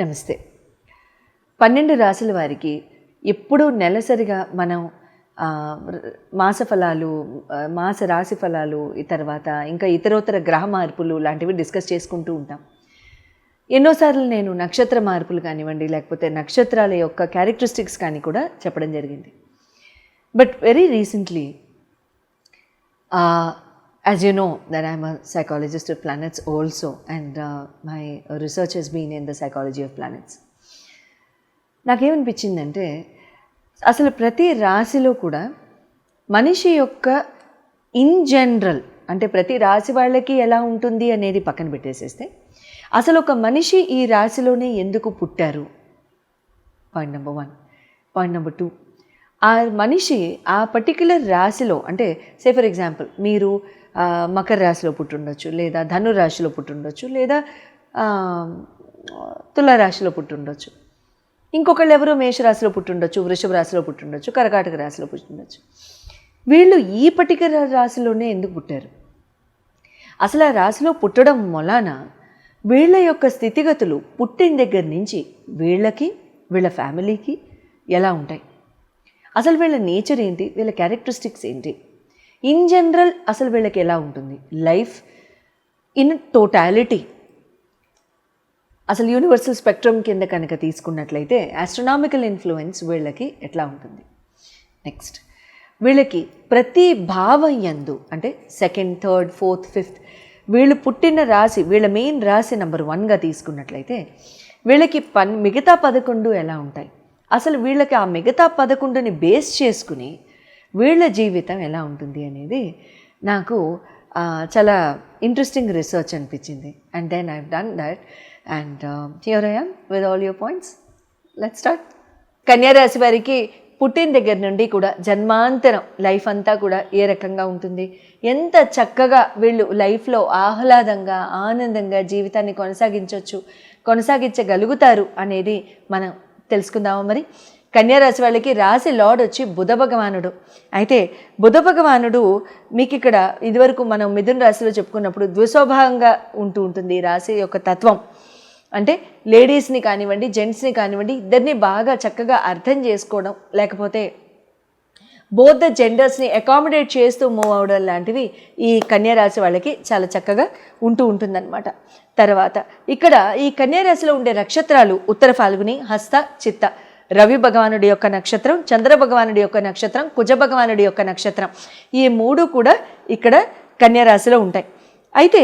నమస్తే. పన్నెండు రాసుల వారికి ఎప్పుడూ నెలసరిగా మనం మాస ఫలాలు మాస రాశి ఫలాలు ఈ తర్వాత ఇంకా ఇతరోతర గ్రహ మార్పులు లాంటివి డిస్కస్ చేసుకుంటూ ఉంటాం. ఎన్నోసార్లు నేను నక్షత్ర మార్పులు కానివ్వండి లేకపోతే నక్షత్రాల యొక్క క్యారెక్టరిస్టిక్స్ కానీ కూడా చెప్పడం జరిగింది. But very recently as you know that i'm a psychologist of planets also and uh, my research has been in the psychology of planets. నాకేమనిపించిందంటే అసలు ప్రతి రాశిలో కూడా మనిషి యొక్క ఇన్ జనరల్ అంటే ప్రతి రాశి వాళ్ళకి ఎలా ఉంటుంది అనేది పక్కన పెట్టేసేస్తే అసలు ఒక మనిషి ఈ రాశిలోనే ఎందుకు పుట్టారు? Point number one point number two ఆ మనిషి ఆ పర్టిక్యులర్ రాశిలో అంటే సే ఫర్ ఎగ్జాంపుల్ మీరు మకర రాశిలో పుట్టుండొచ్చు లేదా ధను రాశిలో పుట్టుండొచ్చు లేదా తులారాశిలో పుట్టుండొచ్చు. ఇంకొకళ్ళు ఎవరో మేషరాశిలో పుట్టుండొచ్చు వృషభ రాశిలో పుట్టుండొచ్చు కర్కాటక రాశిలో పుట్టుండొచ్చు. వీళ్ళు ఈ పర్టికులర్ రాశిలోనే ఎందుకు పుట్టారు? అసలు ఆ రాశిలో పుట్టడం వలన వీళ్ళ యొక్క స్థితిగతులు పుట్టిన దగ్గర నుంచి వీళ్ళకి వీళ్ళ ఫ్యామిలీకి ఎలా ఉంటాయి? అసలు వీళ్ళ నేచర్ ఏంటి? వీళ్ళ క్యారెక్టరిస్టిక్స్ ఏంటి? ఇన్ జనరల్ అసలు వీళ్ళకి ఎలా ఉంటుంది? లైఫ్ ఇన్ టోటాలిటీ అసలు యూనివర్సల్ స్పెక్ట్రమ్ కింద కనుక తీసుకున్నట్లయితే ఆస్ట్రనామికల్ ఇన్ఫ్లుయెన్స్ వీళ్ళకి ఎట్లా ఉంటుంది? నెక్స్ట్ వీళ్ళకి ప్రతి భావం యందు అంటే సెకండ్ థర్డ్ ఫోర్త్ ఫిఫ్త్ వీళ్ళు పుట్టిన రాశి వీళ్ళ మెయిన్ రాశి నెంబర్ వన్గా తీసుకున్నట్లయితే వీళ్ళకి పన్ మిగతా పదకొండు ఎలా ఉంటాయి? అసలు వీళ్ళకి ఆ మిగతా పదకొండుని బేస్ చేసుకుని వీళ్ళ జీవితం ఎలా ఉంటుంది అనేది నాకు చాలా ఇంట్రెస్టింగ్ రీసెర్చ్ అనిపించింది. And then I done that and here I am with all your points let start కన్యారాశి వారికి పుట్టిన దగ్గర నుండి కూడా జన్మాంతరం లైఫ్ అంతా కూడా ఏ రకంగా ఉంటుంది? ఎంత చక్కగా వీళ్ళు లైఫ్లో ఆహ్లాదంగా ఆనందంగా జీవితాన్ని కొనసాగించవచ్చు కొనసాగించగలుగుతారు అనేది మనం తెలుసుకుందామా మరి. కన్యారాశి వాళ్ళకి రాశి లార్డ్ వచ్చి బుధ భగవానుడు. అయితే బుధ భగవానుడు మీకు ఇక్కడ ఇదివరకు మనం మిథున రాశిలో చెప్పుకున్నప్పుడు ద్విస్వభావంగా ఉంటూ ఉంటుంది ఈ రాశి యొక్క తత్వం. అంటే లేడీస్ని కానివ్వండి జెంట్స్ని కానివ్వండి ఇద్దరిని బాగా చక్కగా అర్థం చేసుకోవడం లేకపోతే బోత్ ద జెండర్స్ని అకామిడేట్ చేస్తూ మూవ్ అవడం లాంటివి ఈ కన్యారాశి వాళ్ళకి చాలా చక్కగా ఉంటూ ఉంటుందన్నమాట. తర్వాత ఇక్కడ ఈ కన్యారాశిలో ఉండే నక్షత్రాలు ఉత్తర ఫాల్గుని హస్త చిత్త. రవి భగవానుడి యొక్క నక్షత్రం చంద్ర భగవానుడి యొక్క నక్షత్రం కుజ భగవానుడి యొక్క నక్షత్రం. ఈ మూడు కూడా ఇక్కడ కన్యారాశిలో ఉంటాయి. అయితే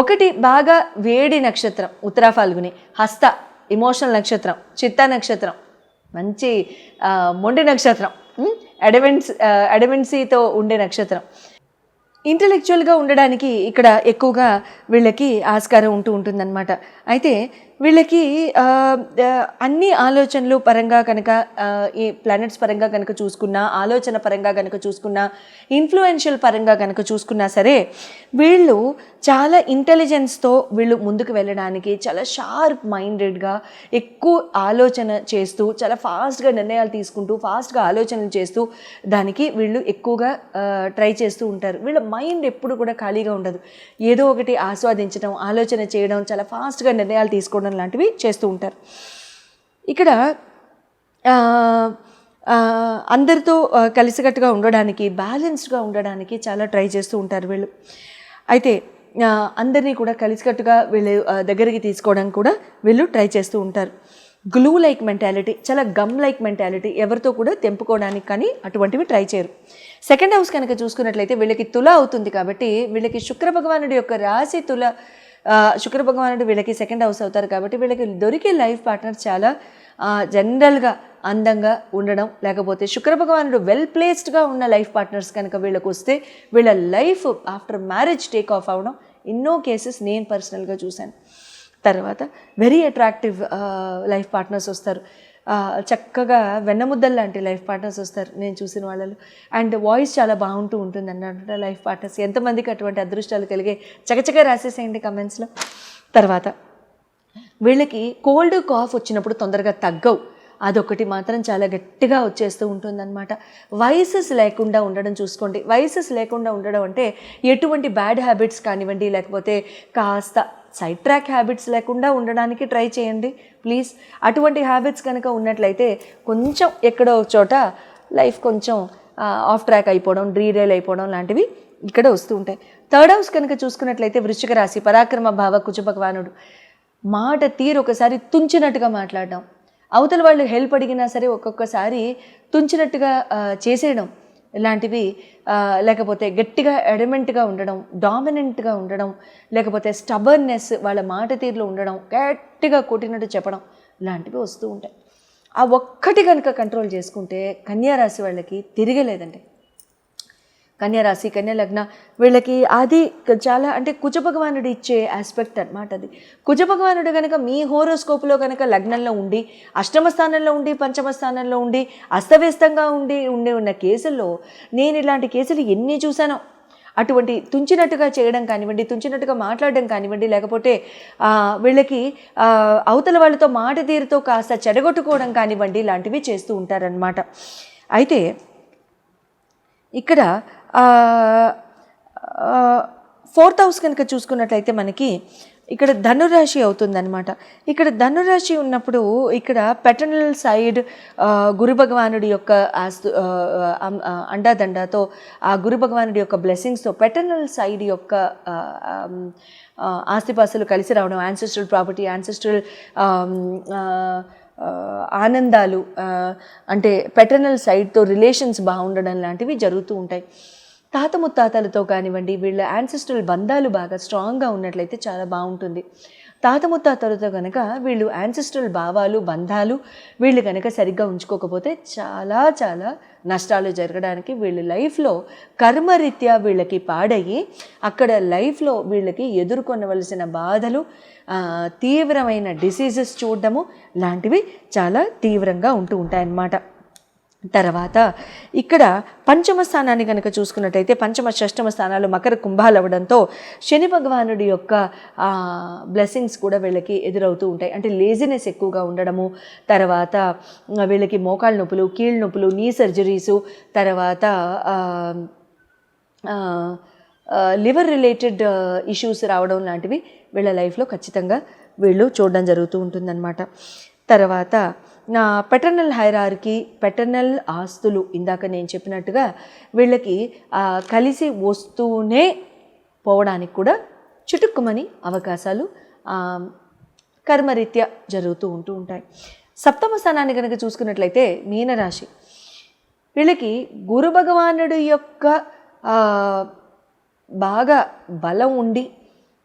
ఒకటి బాగా వేడి నక్షత్రం ఉత్తరా ఫాల్గుని హస్త ఇమోషనల్ నక్షత్రం చిత్త నక్షత్రం. మంచి మొండి నక్షత్రం. అడవెన్స్ అడవెన్సీతో ఉండే నక్షత్రం. ఇంటలెక్చువల్గా ఉండడానికి ఇక్కడ ఎక్కువగా వీళ్ళకి ఆస్కారం ఉంటూ ఉంటుందన్నమాట. అయితే వీళ్ళకి అన్ని ఆలోచనలు పరంగా కనుక ఈ ప్లానెట్స్ పరంగా కనుక చూసుకున్నా ఆలోచన పరంగా కనుక చూసుకున్నా ఇన్ఫ్లుయెన్షియల్ పరంగా కనుక చూసుకున్నా సరే వీళ్ళు చాలా ఇంటెలిజెన్స్తో వీళ్ళు ముందుకు వెళ్ళడానికి చాలా షార్ప్ మైండెడ్గా ఎక్కువ ఆలోచన చేస్తూ చాలా ఫాస్ట్గా నిర్ణయాలు తీసుకుంటూ ఫాస్ట్గా ఆలోచనలు చేస్తూ దానికి వీళ్ళు ఎక్కువగా ట్రై చేస్తూ ఉంటారు. వీళ్ళ మైండ్ ఎప్పుడు కూడా ఖాళీగా ఉండదు. ఏదో ఒకటి ఆస్వాదించడం ఆలోచన చేయడం చాలా ఫాస్ట్గా నిర్ణయాలు తీసుకోవడం లాంటివి చేస్తూ ఉంటారు. ఇక్కడ అందరితో కలిసికట్టుగా ఉండడానికి బ్యాలెన్స్డ్గా ఉండడానికి చాలా ట్రై చేస్తూ ఉంటారు వీళ్ళు. అయితే అందరినీ కూడా కలిసికట్టుగా వీళ్ళు దగ్గరికి తీసుకోవడానికి కూడా వీళ్ళు ట్రై చేస్తూ ఉంటారు. గ్లూ లైక్ మెంటాలిటీ చాలా గమ్ లైక్ మెంటాలిటీ ఎవరితో కూడా తెంపుకోవడానికి కానీ అటువంటివి ట్రై చేయరు. సెకండ్ హౌస్ కనుక చూసుకున్నట్లయితే వీళ్ళకి తుల అవుతుంది కాబట్టి వీళ్ళకి శుక్ర భగవానుడి యొక్క రాశి తుల శుక్ర భగవానుడు వీళ్ళకి సెకండ్ హౌస్ అవుతారు కాబట్టి వీళ్ళకి దొరికే లైఫ్ పార్ట్నర్ చాలా జనరల్గా అందంగా ఉండడం లేకపోతే శుక్ర భగవానుడు వెల్ ప్లేస్డ్గా ఉన్న లైఫ్ పార్ట్నర్స్ కనుక వీళ్ళకు వస్తే వీళ్ళ life after marriage take off అవడం ఎన్నో కేసెస్ నేను పర్సనల్గా చూశాను. తర్వాత వెరీ అట్రాక్టివ్ లైఫ్ పార్ట్నర్స్ వస్తారు. చక్కగా వెన్నముద్దలు లాంటి లైఫ్ పార్ట్నర్స్ వస్తారు నేను చూసిన వాళ్ళలో. అండ్ వాయిస్ చాలా బాగుంటూ ఉంటుంది అన్నమాట లైఫ్ పార్ట్నర్స్. ఎంతమందికి అటువంటి అదృష్టాలు కలిగే చకచక రాసేసేయండి కమెంట్స్లో. తర్వాత వీళ్ళకి కోల్డ్ కాఫ్ వచ్చినప్పుడు తొందరగా తగ్గవు. అదొకటి మాత్రం చాలా గట్టిగా వచ్చేస్తూ ఉంటుందన్నమాట. వయసెస్ లేకుండా ఉండడం చూసుకోండి. వయసెస్ లేకుండా ఉండడం అంటే ఎటువంటి బ్యాడ్ హ్యాబిట్స్ కానివ్వండి లేకపోతే కాస్త సైడ్ ట్రాక్ హ్యాబిట్స్ లేకుండా ఉండడానికి ట్రై చేయండి. ప్లీజ్ అటువంటి హ్యాబిట్స్ కనుక ఉన్నట్లయితే కొంచెం ఎక్కడో ఒక చోట లైఫ్ కొంచెం ఆఫ్ ట్రాక్ అయిపోవడం రీరైల్ అయిపోవడం లాంటివి ఇక్కడ వస్తూ ఉంటాయి. థర్డ్ హౌస్ కనుక చూసుకున్నట్లయితే వృశ్చిక రాశి పరాక్రమ భావ కుచభగవానుడు మాట తీరు ఒకసారి తుంచినట్టుగా మాట్లాడడం. అవతల వాళ్ళు హెల్ప్ అడిగినా సరే ఒక్కొక్కసారి తుంచినట్టుగా చేసేయడం. ఇలాంటివి లేకపోతే గట్టిగా ఎడమెంట్గా ఉండడం డామినెంట్గా ఉండడం లేకపోతే స్టబర్నెస్ వాళ్ళ మాట తీరులో ఉండడం గట్టిగా కొట్టినట్టు చెప్పడం ఇలాంటివి వస్తూ ఉంటాయి. ఆ ఒక్కటి కనుక కంట్రోల్ చేసుకుంటే కన్యారాశి వాళ్ళకి తిరగలేదండి. కన్యరాశి కన్యా లగ్న వీళ్ళకి అది చాలా అంటే కుజభగవానుడు ఇచ్చే ఆస్పెక్ట్ అనమాట అది. కుజభగవానుడు కనుక మీ హోరోస్కోప్లో కనుక లగ్నంలో ఉండి అష్టమ స్థానంలో ఉండి పంచమ స్థానంలో ఉండి అస్తవ్యస్తంగా ఉండి ఉండి ఉన్న కేసుల్లో నేను ఇలాంటి కేసులు ఎన్ని చూశానో అటువంటి తుంచినట్టుగా చేయడం కానివ్వండి తుంచినట్టుగా మాట్లాడడం కానివ్వండి లేకపోతే వీళ్ళకి అవతల వాళ్ళతో మాట తీరుతో కాస్త చెడగొట్టుకోవడం కానివ్వండి ఇలాంటివి చేస్తూ ఉంటారనమాట అయితే ఇక్కడ ఫోర్త్ హౌస్ కనుక చూసుకున్నట్లయితే మనకి ఇక్కడ ధనురాశి అవుతుందన్నమాట. ఇక్కడ ధనురాశి ఉన్నప్పుడు ఇక్కడ పెటర్నల్ సైడ్ గురు భగవానుడి యొక్క ఆస్తు అండాదండాతో ఆ గురు భగవానుడి యొక్క బ్లెస్సింగ్స్తో పెటర్నల్ సైడ్ యొక్క ఆస్తిపాస్తులు కలిసి రావడం యాన్సెస్ట్రల్ ప్రాపర్టీ యాన్సెస్ట్రల్ ఆనందాలు అంటే పెటర్నల్ సైడ్తో రిలేషన్స్ బాగుండడం లాంటివి జరుగుతూ ఉంటాయి. తాత ముత్తాతలతో కానివ్వండి వీళ్ళ యాన్సెస్ట్రల్ బంధాలు బాగా స్ట్రాంగ్గా ఉన్నట్లయితే చాలా బాగుంటుంది. తాత ముత్తాతలతో కనుక వీళ్ళు యాన్సిస్ట్రల్ భావాలు బంధాలు వీళ్ళు కనుక సరిగ్గా ఉంచుకోకపోతే చాలా చాలా నష్టాలు జరగడానికి వీళ్ళ లైఫ్లో కర్మరీత్యా వీళ్ళకి పాడయ్యి అక్కడ లైఫ్లో వీళ్ళకి ఎదుర్కొనవలసిన బాధలు తీవ్రమైన డిసీజెస్ చూడడము లాంటివి చాలా తీవ్రంగా ఉంటూ ఉంటాయన్నమాట. తర్వాత ఇక్కడ పంచమ స్థానాన్ని కనుక చూసుకున్నట్టయితే పంచమ షష్టమ స్థానాలు మకర కుంభాలు అవ్వడంతో శని భగవానుడి యొక్క బ్లెస్సింగ్స్ కూడా వీళ్ళకి ఎదురవుతూ ఉంటాయి. అంటే లేజినెస్ ఎక్కువగా ఉండడము తర్వాత వీళ్ళకి మోకాళ్ళ నొప్పులు కీళ్ళ నొప్పులు నీ సర్జరీసు తర్వాత లివర్ రిలేటెడ్ ఇష్యూస్ రావడం లాంటివి వీళ్ళ లైఫ్లో ఖచ్చితంగా వీళ్ళు చూడడం జరుగుతూ ఉంటుందన్నమాట. తర్వాత నా పెటర్నల్ హైరార్కి పెటర్నల్ ఆస్తులు ఇందాక నేను చెప్పినట్టుగా వీళ్ళకి కలిసి వస్తూనే పోవడానికి కూడా చుటుక్కుమని అవకాశాలు కర్మరీత్యా జరుగుతూ ఉంటూ ఉంటాయి. సప్తమ స్థానాన్ని కనుక చూసుకున్నట్లయితే మీనరాశి. వీళ్ళకి గురు భగవానుడి యొక్క బాగా బలం ఉండి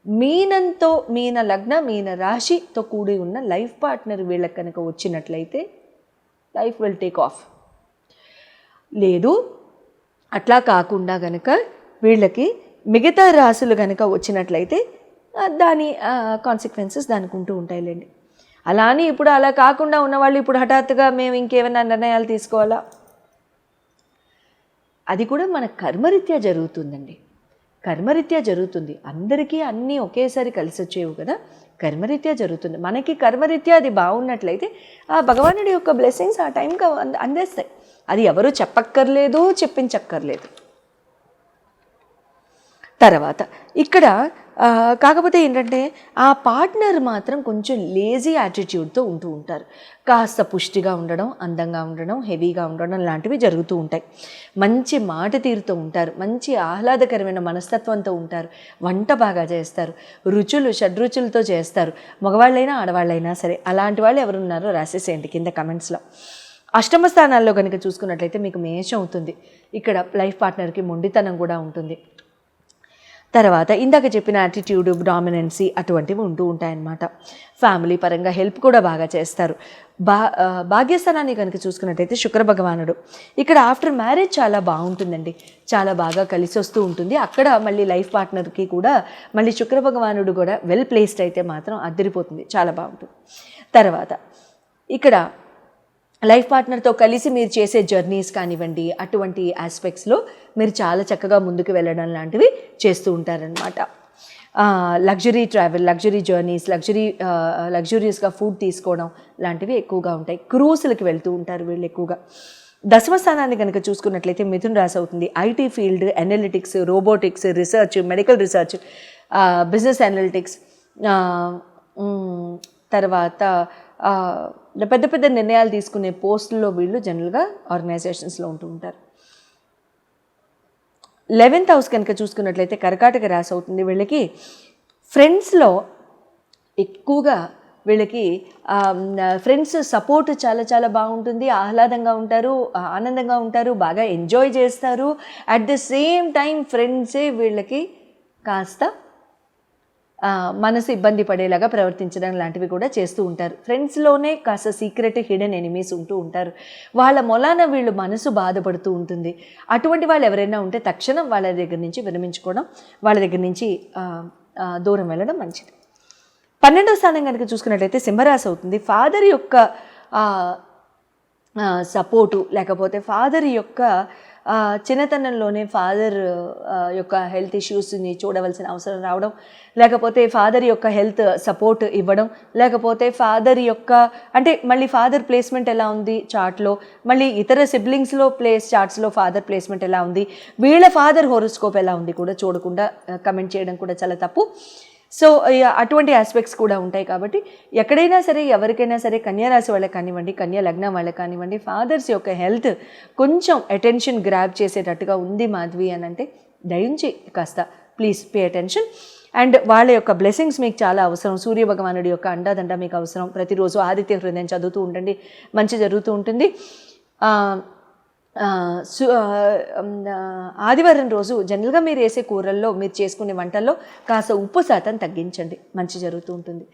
మీనంతో మీన లగ్న మీన రాశితో కూడి ఉన్న లైఫ్ పార్ట్నర్ వీళ్ళకి కనుక వచ్చినట్లయితే లైఫ్ విల్ టేక్ ఆఫ్. లేదు అట్లా కాకుండా గనక వీళ్ళకి మిగతా రాశులు కనుక వచ్చినట్లయితే దాని కాన్సిక్వెన్సెస్ దానికి ఉంటూ ఉంటాయిలేండి. అలా అని ఇప్పుడు అలా కాకుండా ఉన్నవాళ్ళు ఇప్పుడు హఠాత్తుగా మేము ఇంకేమైనా నిర్ణయాలు తీసుకోవాలా? అది కూడా మన కర్మరీత్యా జరుగుతుందండి. కర్మరీత్యా జరుగుతుంది. అందరికీ అన్నీ ఒకేసారి కలిసి వచ్చేవి కదా? కర్మరీత్యా జరుగుతుంది. మనకి కర్మరీత్యా అది బాగున్నట్లయితే ఆ భగవానుడి యొక్క బ్లెస్సింగ్స్ ఆ టైంకి అందేస్తాయి. అది ఎవరు చెప్పక్కర్లేదు చెప్పించక్కర్లేదు. తర్వాత ఇక్కడ కాకపోతే ఏంటంటే ఆ పార్ట్నర్ మాత్రం కొంచెం లేజీ యాటిట్యూడ్తో ఉంటూ ఉంటారు. కాస్త పుష్టిగా ఉండడం అందంగా ఉండడం హెవీగా ఉండడం లాంటివి జరుగుతూ ఉంటాయి. మంచి మాట తీరుతో ఉంటారు. మంచి ఆహ్లాదకరమైన మనస్తత్వంతో ఉంటారు. వంట బాగా చేస్తారు. రుచులు షడ్రుచులతో చేస్తారు. మగవాళ్ళైనా ఆడవాళ్ళైనా సరే అలాంటి వాళ్ళు ఎవరున్నారో రాసేసేయండి కింద కమెంట్స్లో. అష్టమ స్థానాల్లో కనుక చూసుకున్నట్లయితే మీకు మేషం అవుతుంది. ఇక్కడ లైఫ్ పార్ట్నర్కి మొండితనం కూడా ఉంటుంది. తర్వాత ఇందాక చెప్పిన యాటిట్యూడ్ డామినెన్సీ అటువంటివి ఉంటూ ఉంటాయన్నమాట. ఫ్యామిలీ పరంగా హెల్ప్ కూడా బాగా చేస్తారు. బా భాగ్యస్థానాన్ని కనుక చూసుకున్నట్టయితే శుక్ర భగవానుడు. ఇక్కడ ఆఫ్టర్ మ్యారేజ్ చాలా బాగుంటుందండి. చాలా బాగా కలిసి వస్తూ ఉంటుంది. అక్కడ మళ్ళీ లైఫ్ పార్ట్నర్కి కూడా మళ్ళీ శుక్ర భగవానుడు కూడా వెల్ ప్లేస్డ్ అయితే మాత్రం అద్దరిపోతుంది. చాలా బాగుంటుంది. తర్వాత ఇక్కడ లైఫ్ పార్ట్నర్తో కలిసి మీరు చేసే జర్నీస్ కానివ్వండి అటువంటి ఆస్పెక్ట్స్లో మీరు చాలా చక్కగా ముందుకు వెళ్ళడం లాంటివి చేస్తూ ఉంటారనమాట luxury travel luxury journeys luxury లగ్జూరియస్గా food తీసుకోవడం లాంటివి ఎక్కువగా ఉంటాయి. క్రూసులకు వెళ్తూ ఉంటారు వీళ్ళు ఎక్కువగా. దశమ స్థానాన్ని కనుక చూసుకున్నట్లయితే మిథున్ రాశి అవుతుంది. IT field analytics robotics research medical research business analytics తర్వాత పెద్ద పెద్ద నిర్ణయాలు తీసుకునే పోస్టుల్లో వీళ్ళు జనరల్గా ఆర్గనైజేషన్స్లో ఉంటూ ఉంటారు. లెవెన్త్ హౌస్ కనుక చూసుకున్నట్లయితే కర్కాటక రాశి అవుతుంది వీళ్ళకి. ఫ్రెండ్స్లో ఎక్కువగా వీళ్ళకి ఫ్రెండ్స్ సపోర్ట్ చాలా చాలా బాగుంటుంది ఆహ్లాదంగా ఉంటారు ఆనందంగా ఉంటారు బాగా ఎంజాయ్ చేస్తారు. అట్ ద సేమ్ టైం ఫ్రెండ్సే వీళ్ళకి కాస్త మనసు ఇబ్బంది పడేలాగా ప్రవర్తించడం లాంటివి కూడా చేస్తూ ఉంటారు. ఫ్రెండ్స్లోనే కాస్త సీక్రెట్ హిడెన్ ఎనిమీస్ ఉంటూ ఉంటారు. వాళ్ళ మొలాన వీళ్ళు మనసు బాధపడుతూ ఉంటుంది. అటువంటి వాళ్ళు ఎవరైనా ఉంటే తక్షణం వాళ్ళ దగ్గర నుంచి విరమించుకోవడం వాళ్ళ దగ్గర నుంచి దూరం వెళ్ళడం మంచిది. పన్నెండో స్థానం కనుక చూసుకున్నట్లయితే సింహరాశి అవుతుంది. ఫాదర్ యొక్క సపోర్టు లేకపోతే ఫాదర్ యొక్క చిన్నతనంలోనే ఫాదర్ యొక్క హెల్త్ ఇష్యూస్ని చూడవలసిన అవసరం రావడం లేకపోతే ఫాదర్ యొక్క హెల్త్ సపోర్ట్ ఇవ్వడం లేకపోతే ఫాదర్ యొక్క అంటే మళ్ళీ ఫాదర్ ప్లేస్మెంట్ ఎలా ఉంది చార్ట్లో మళ్ళీ ఇతర సిబ్లింగ్స్లో ప్లేస్ చార్ట్స్లో ఫాదర్ ప్లేస్మెంట్ ఎలా ఉంది వీళ్ళ ఫాదర్ హోరోస్కోప్ ఎలా ఉంది కూడా చూడకుండా కమెంట్ చేయడం కూడా చాలా తప్పు. సో ఇక అటువంటి ఆస్పెక్ట్స్ కూడా ఉంటాయి కాబట్టి ఎక్కడైనా సరే ఎవరికైనా సరే కన్యారాశి వాళ్ళకి కానివ్వండి కన్యా లగ్నం వాళ్ళకి కానివ్వండి ఫాదర్స్ యొక్క హెల్త్ కొంచెం అటెన్షన్ గ్రాప్ చేసేటట్టుగా ఉంది మాధవి అని అంటే దయించి కాస్త ప్లీజ్ పే అటెన్షన్ అండ్ వాళ్ళ యొక్క బ్లెస్సింగ్స్ మీకు చాలా అవసరం. సూర్య భగవానుడి యొక్క అండాదండ మీకు అవసరం. ప్రతిరోజు ఆదిత్య హృదయం చదువుతూ ఉండండి మంచి జరుగుతూ ఉంటుంది. ఆదివారం రోజు జనరల్గా మీరు వేసే కూరల్లో మీరు చేసుకునే వంటల్లో కాస్త ఉప్పు శాతం తగ్గించండి. మంచి జరుగుతూ ఉంటుంది.